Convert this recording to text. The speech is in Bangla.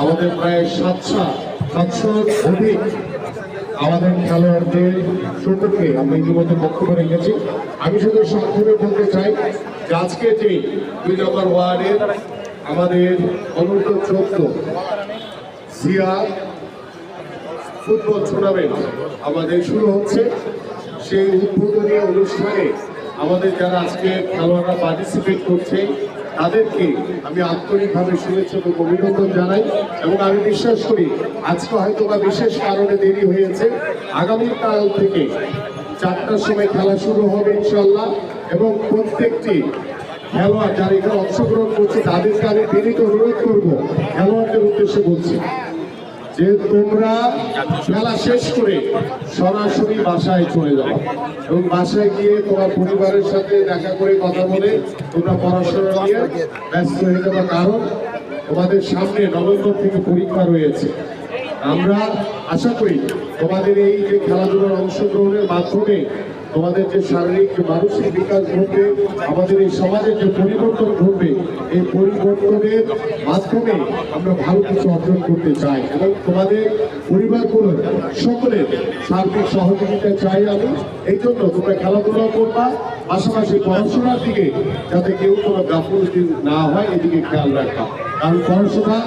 আমাদের প্রায় সাতশো সাতশো অধিক আমাদের খেলোয়াড়দের সম্পর্কে আমরা ইতিমধ্যে বক্তব্য রেখেছি আমি শুধু সংক্ষেপে বলতে চাই যে আজকে যে দুই নম্বর ওয়ার্ডের আমাদের অনূর্ধ্ব চোদ্দ সিয়া ফুটবল টুর্নামেন্ট আমাদের শুরু হচ্ছে। সেই উদ্বোধনী অনুষ্ঠানে আমাদের যারা আজকে খেলোয়াড়রা পার্টিসিপেট করছে তাদেরকে আমি আন্তরিকভাবে শুভেচ্ছা এবং অভিনন্দন জানাই এবং আমি বিশ্বাস করি আজকে হয়তো বা বিশেষ কারণে দেরি হয়েছে। আগামীকাল থেকে চারটার সময় খেলা শুরু হবে ইনশাল্লাহ এবং প্রত্যেকটি খেলোয়াড় যারা এখানে অংশগ্রহণ করছে তাদেরকে আমি বিনীত অনুরোধ করব, খেলোয়াড়দের উদ্দেশ্যে বলছি। যে তোমরা খেলা শেষ করে সরাসরি বাসায় চলে যাও এবং বাসায় গিয়ে তোমার পরিবারের সাথে দেখা করে কথা বলে তোমরা পড়াশোনা নিয়ে ব্যস্ত হয়ে যাবে। কারণ তোমাদের সামনে নভেম্বর থেকে পরীক্ষা রয়েছে। আমরা আশা করি তোমাদের এই যে খেলাধুলার অংশগ্রহণের মাধ্যমে তোমাদের যে শারীরিক মানসিক বিকাশ ঘটবে, আমাদের এই সমাজের যে পরিবর্তন ঘটবে, এই পরিবর্তনের মাধ্যমে আমরা ভালো কিছু অর্জন করতে চাই। এবং তোমাদের পরিবারগুলোর সকলের সার্বিক সহযোগিতা চাই আমি। এই জন্য তোমরা খেলাধুলা করবা, পাশাপাশি পড়াশোনার দিকে যাতে কেউ কোনো গাফলতি না হয়, এদিকে খেয়াল রাখবা। কারণ পড়াশোনা